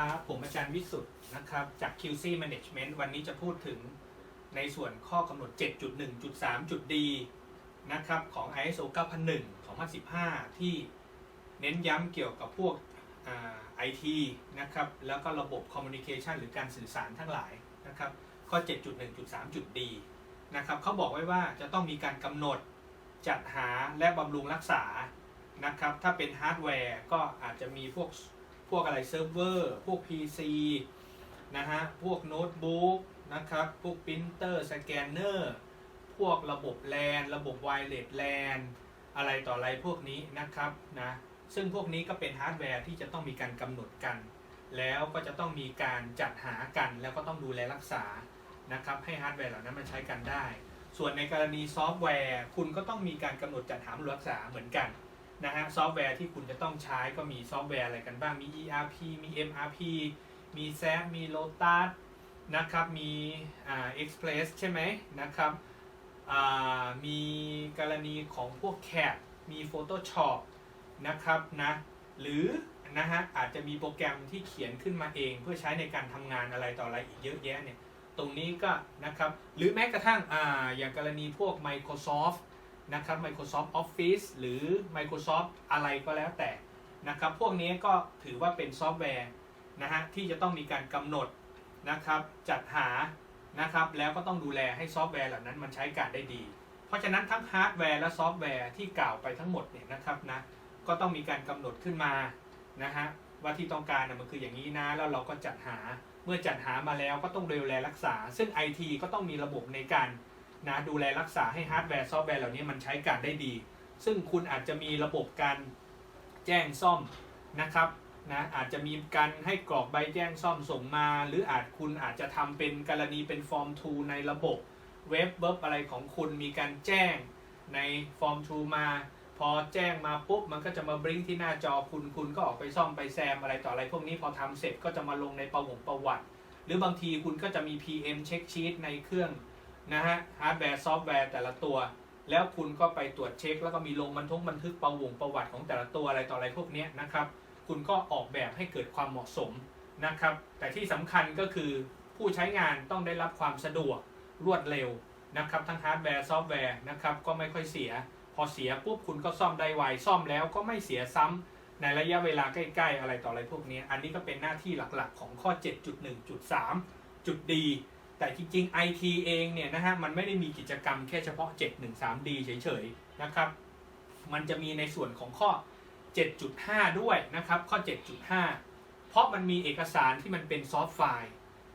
ครับผมอาจารย์วิสุทธ์นะครับ จาก QC Management วันนี้จะพูดถึงในส่วนข้อกำหนด 7.1.3 จุดดีนะครับของ ISO 9001 2015 ที่เน้นย้ำเกี่ยวกับพวกไอทีนะครับ แล้วก็ระบบ Communication หรือการสื่อสารทั้งหลายนะครับ ข้อ 7.1.3 จุดดีนะครับเขาบอกไว้ว่าจะต้องมีการกำหนดจัดหาและบำรุงรักษานะครับ ถ้าเป็นฮาร์ดแวร์ก็อาจจะมีพวก พวกอะไรเซิร์ฟเวอร์ พวก PC นะฮะ พวกโน้ตบุ๊กนะครับ พวกปรินเตอร์สแกนเนอร์ พวกระบบแลนระบบไวเลสแลนอะไรต่ออะไรพวกนี้นะครับนะ ซึ่งพวกนี้ก็เป็นฮาร์ดแวร์ที่จะต้องมีการกำหนดกัน แล้วก็จะต้องมีการจัดหากัน แล้วก็ต้องดูแลรักษานะครับ ให้ฮาร์ดแวร์เหล่านั้นมันใช้กันได้ ส่วนในกรณีซอฟต์แวร์ คุณก็ต้องมีการกำหนดจัดหาบำรุงรักษาเหมือนกัน นะฮะซอฟต์แวร์ที่คุณจะต้องใช้ก็มีซอฟต์แวร์อะไรกันบ้าง มี ERP มี MRP มี SAP มี Lotus นะครับ มีอ่า Express ใช่ไหมนะครับอ่ามีกรณีของพวก CAD มี Photoshop นะครับนะหรือนะฮะอาจจะมีโปรแกรมที่เขียนขึ้นมาเอง เพื่อใช้ในการทำงานอะไรต่ออะไรอีกเยอะแยะเนี่ย ตรงนี้ก็นะครับ หรือแม้กระทั่งอ่าอย่างกรณีพวก Microsoft นะครับ Microsoft Office หรือ Microsoft อะไรก็แล้วแต่นะครับ พวกนี้ก็ถือว่าเป็นซอฟต์แวร์นะฮะที่จะต้องมีการกำหนดนะครับจัดหานะครับแล้วก็ต้องดูแลให้ซอฟต์แวร์เหล่านั้นมันใช้การได้ดี เพราะฉะนั้นทั้งฮาร์ดแวร์และซอฟต์แวร์ที่กล่าวไปทั้งหมดเนี่ยนะครับนะก็ต้องมีการกำหนดขึ้นมานะฮะว่าที่ต้องการนะมันคืออย่างนี้นะแล้วเราก็จัดหาเมื่อจัดหามาแล้วก็ต้องดูแลรักษา ซึ่ง IT ก็ต้องมีระบบในการ นะดูแลรักษาให้ฮาร์ดแวร์ซอฟต์แวร์เหล่านี้มันใช้การได้ดี ซึ่งคุณอาจจะมีระบบการแจ้งซ่อมนะครับนะอาจจะมีการให้กรอกใบแจ้งซ่อมส่งมา หรืออาจคุณอาจจะทำเป็นกรณีเป็นฟอร์ม 2 ในระบบเว็บเว็บอะไรของคุณมีการแจ้งในฟอร์ม 2 มา พอแจ้งมาปุ๊บมันก็จะมาบริ้งที่หน้าจอคุณคุณก็ออกไปซ่อมไปแซมอะไรต่ออะไร พวกนี้พอทำเสร็จก็จะมาลงในประวงประวัติ หรือบางทีคุณก็จะมี PM เช็คชีตในเครื่อง นะฮะฮาร์ดแวร์ซอฟต์แวร์แต่ละตัว แล้วคุณก็ไปตรวจเช็ค แล้วก็มีลงบันทึกบันทึกประวงประวัติของแต่ละตัวอะไรต่ออะไรพวกนี้นะครับ คุณก็ออกแบบให้เกิดความเหมาะสมนะครับ แต่ที่สำคัญก็คือผู้ใช้งานต้องได้รับความสะดวกรวดเร็วนะครับทั้งฮาร์ดแวร์ซอฟต์แวร์นะครับก็ไม่ค่อยเสีย พอเสียปุ๊บคุณก็ซ่อมได้ไวซ่อมแล้วก็ไม่เสียซ้ำในระยะเวลาใกล้ ๆ อะไรต่ออะไรพวกนี้ อันนี้ก็เป็นหน้าที่หลักๆ ของข้อ 7.1.3 จุดดี แต่จริงๆ IT เองเนี่ยนะฮะมันไม่ได้มีกิจกรรมแค่เฉพาะ 713D เฉยๆนะครับ มันจะมีในส่วนของข้อ 7.5 ด้วยนะครับ ข้อ 7.5 เพราะมันมีเอกสารที่มันเป็นซอฟต์ไฟล์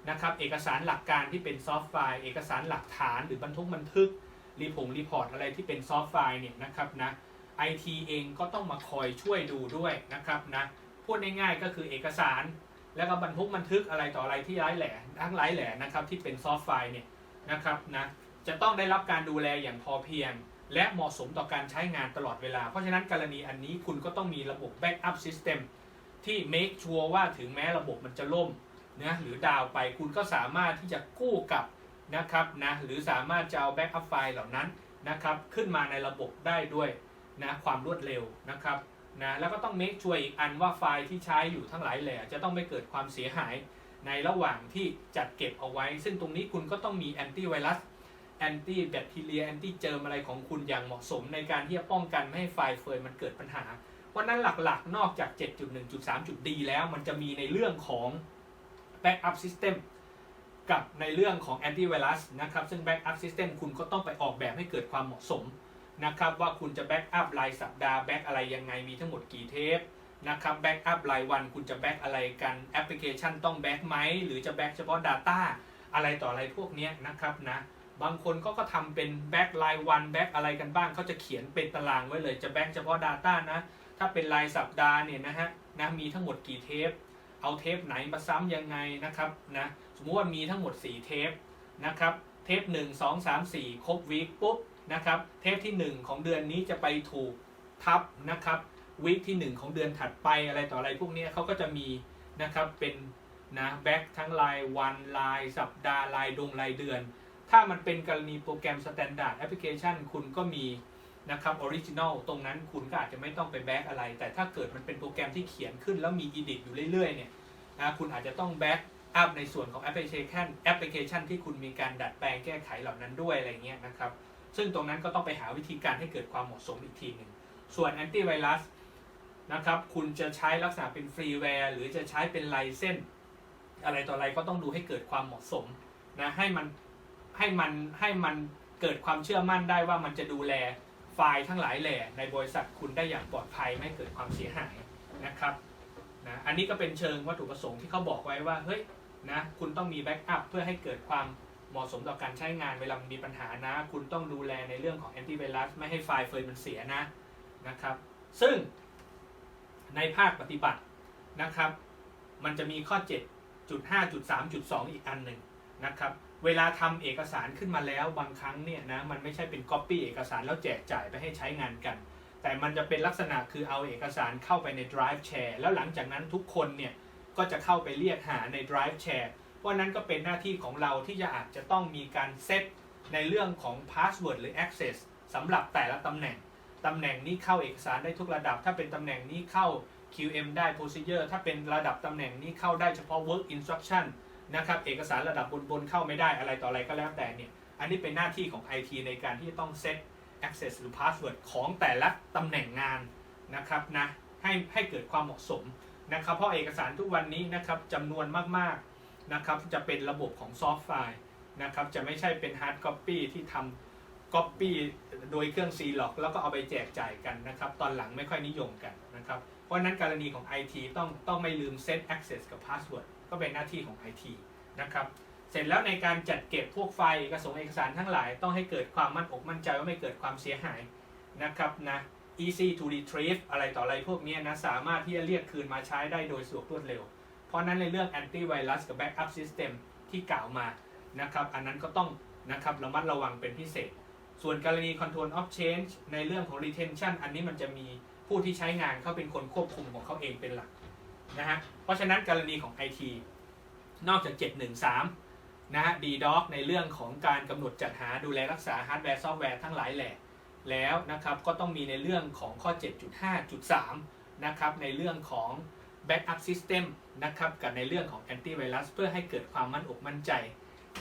นะครับ เอกสารหลักการที่เป็นซอฟต์ไฟล์ เอกสารหลักฐานหรือบรรทุกบันทึก รีพงรีพอร์ตอะไรที่เป็นซอฟต์ไฟล์เนี่ยนะครับนะ IT เองก็ต้องมาคอยช่วยดูด้วยนะครับนะ พูดง่ายๆก็คือเอกสาร แล้วก็บรรทุกบันทึกอะไรต่ออะไรที่ร้ายแหล่ทั้งร้ายแหล่นะครับที่เป็นซอฟต์ไฟล์เนี่ยนะครับนะจะต้องได้รับการดูแลอย่างพอเพียง และเหมาะสมต่อการใช้งานตลอดเวลา เพราะฉะนั้นกรณีอันนี้คุณก็ต้องมีระบบ backup system ที่ make sure ว่าถึงแม้ระบบมันจะล่มนะหรือดาวไปคุณก็สามารถที่จะกู้กลับนะครับนะหรือสามารถจะเอา backup ไฟล์เหล่านั้นนะครับขึ้นมาในระบบได้ด้วยนะความรวดเร็วนะครับ นะแล้วก็ต้อง make sure อีกอันว่าไฟล์ที่ใช้อยู่ทั้งหลายแหล่จะต้องไม่เกิดความเสียหายในระหว่างที่จัดเก็บเอาไว้ ซึ่งตรงนี้คุณก็ต้องมีแอนตี้ไวรัสแอนตี้แบคทีเรียแอนตี้เจอร์มอะไรของคุณอย่างเหมาะสมในการที่จะป้องกันไม่ให้ไฟล์เฟยมันเกิดปัญหา เพราะนั้นหลักๆ นอกจาก 7.1.3จุดดีแล้วมันจะมีในเรื่องของ backup system กับในเรื่องของ antivirus นะครับ ซึ่ง backup system คุณก็ต้องไปออกแบบให้เกิดความเหมาะสม นะครับว่าคุณจะแบ็กอัพรายสัปดาห์แบ็กอะไรยังไงมีทั้งหมดกี่เทปนะครับแบ็กอัพรายวันคุณจะแบ็กอะไรกันแอปพลิเคชันต้องแบ็กไหมหรือจะแบ็กเฉพาะ Data อะไรต่ออะไรพวกนี้นะครับนะบางคนก็ก็ทำเป็นแบ็กรายวันแบ็กอะไรกันบ้างเขาจะเขียนเป็นตารางไว้เลยจะแบ็กเฉพาะ Data นะถ้าเป็นรายสัปดาห์เนี่ยนะฮะนะมีทั้งหมดกี่เทป เอาเทปไหนมาซ้ำยังไงนะครับนะสมมติว่ามีทั้งหมด 4 เทปนะครับเทป 1 2 3 4 ครบวีคปุ๊บ นะครับ เทปที่ 1 ของเดือนนี้จะไปถูกทับนะครับวีคที่ 1 ของเดือนถัดไปอะไรต่ออะไรพวกนี้เขาก็จะมีนะครับเป็นนะแบ็กทั้งรายวันรายสัปดาห์รายดงรายเดือน ถ้ามันเป็นกรณีโปรแกรมสแตนดาร์ดแอปพลิเคชันคุณก็มีนะครับออริจินอลตรงนั้นคุณก็อาจจะไม่ต้องไปแบ็กอะไร แต่ถ้าเกิดมันเป็นโปรแกรมที่เขียนขึ้นแล้วมีอีดิทอยู่เรื่อยๆเนี่ยนะคุณอาจจะต้องแบ็กอัพในส่วนของแอปพลิเคชันแอปพลิเคชันที่คุณมีการดัดแปลงแก้ไขเหล่านั้นด้วยอะไรเงี้ยนะครับ ซึ่งตรงนั้นก็ต้องไปหาวิธีการให้เกิดความเหมาะสมอีกทีหนึ่ง ส่วนแอนตี้ไวรัสนะครับ คุณจะใช้ลักษณะเป็นฟรีแวร์หรือจะใช้เป็นไลเซนอะไรต่ออะไรก็ต้องดูให้เกิดความเหมาะสมนะให้มันให้มันให้มันเกิดความเชื่อมั่นได้ว่ามันจะดูแลไฟล์ทั้งหลายแหล่ในบริษัทคุณได้อย่างปลอดภัยไม่เกิดความเสียหายนะครับนะอันนี้ก็เป็นเชิงวัตถุประสงค์ที่เขาบอกไว้ว่าเฮ้ยนะคุณต้องมีแบ็กอัพเพื่อให้เกิดความ เหมาะสมต่อการใช้งานเวลามันมีปัญหานะ คุณต้องดูแลในเรื่องของแอนตี้ไวรัสไม่ให้ไฟล์เฟยมันเสียนะนะครับ ซึ่งในภาคปฏิบัตินะครับ มันจะมีข้อ 7.5.3.2 อีกอันหนึ่งนะครับ เวลาทำเอกสารขึ้นมาแล้วบางครั้งเนี่ยนะมันไม่ใช่เป็น Copy เอกสารแล้วแจกจ่ายไปให้ใช้งานกัน แต่มันจะเป็นลักษณะคือเอาเอกสารเข้าไปใน Drive Share แล้วหลังจากนั้นทุกคนเนี่ยก็จะเข้าไปเรียกหาใน Drive Share ราะนั้นก็เป็นหน้าที่ของเราที่จะอาจจะต้องมีการเซตในเรื่องของ Password หรือ Access สำหรับแต่ละตำแหน่ง ตำแหน่งนี้เข้าเอกสารได้ทุกระดับ ถ้าเป็นตำแหน่งนี้เข้า QM ได้ procedure ถ้าเป็นระดับตำแหน่งนี้เข้าได้เฉพาะ work instruction นะครับ เอกสารระดับบนๆเข้าไม่ได้อะไรต่ออะไรก็แล้วแต่เนี่ย อันนี้เป็นหน้าที่ของ IT ในการที่จะต้องเซต access หรือ password ของแต่ละตำแหน่งงานนะครับนะให้ให้เกิดความเหมาะสมนะครับ เพราะเอกสารทุกวันนี้นะครับจำนวนมากๆ นะครับจะเป็นระบบของซอฟต์ไฟล์นะครับจะไม่ใช่เป็น hard copy ที่ทำ copy โดยเครื่อง C log แล้วก็เอาไปแจกจ่ายกันนะครับตอนหลังไม่ค่อยนิยมกันนะครับเพราะนั้นกรณีของ IT ต้องต้องไม่ลืม set access กับ password ก็เป็นหน้าที่ของ IT นะครับเสร็จแล้วในการจัดเก็บพวกไฟล์เอกสารเอกสารทั้งหลายต้องให้เกิดความมั่นอกมั่นใจว่าไม่เกิดความเสียหายนะครับนะ easy to retrieve อะไรต่ออะไรพวกนี้นะสามารถที่จะเรียกคืนมาใช้ได้โดยสะดวกรวดเร็ว ราะนั้นในเรื่อง antivirus กับ backup system ที่กล่าวมานะครับอันนั้นก็ต้องนะครับระมัดระวังเป็นพิเศษ ส่วนกรณี control of change ในเรื่องของ retention อันนี้มันจะมีผู้ที่ใช้งานเขาเป็นคนควบคุมของเขาเองเป็นหลักนะฮะเพราะฉะนั้นกรณีของ IT นอกจาก 713 นะฮะ DDoS ในเรื่องของการกำหนดจัดหาดูแลรักษาฮาร์ดแวร์ซอฟต์แวร์ทั้งหลายแหล่แล้วนะครับก็ต้องมีในเรื่องของข้อ 7.5.3 นะครับในเรื่องของ Backup System นะครับกับในเรื่องของ Antivirus เพื่อให้เกิดความมั่นอกมั่นใจ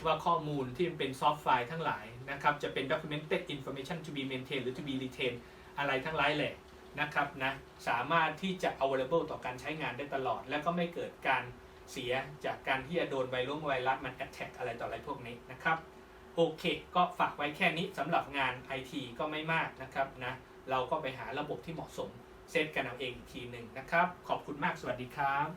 ว่าข้อมูลที่เป็นซอฟต์ไฟล์ทั้งหลายนะครับจะเป็น documented information to be maintained หรือ to be retained อะไรทั้งหลายแหละนะครับนะสามารถที่จะ available ต่อการใช้งานได้ตลอด และก็ไม่เกิดการเสียจากการที่จะโดนไวรัสไวรัสมัน attack อะไรต่ออะไรพวกนี้นะครับโอเค ก็ฝากไว้แค่นี้สำหรับงาน IT ก็ไม่มากนะครับนะเราก็ไปหาระบบที่เหมาะสม เซตกันเอาเองอีกทีหนึ่งนะครับ ขอบคุณมากสวัสดีครับ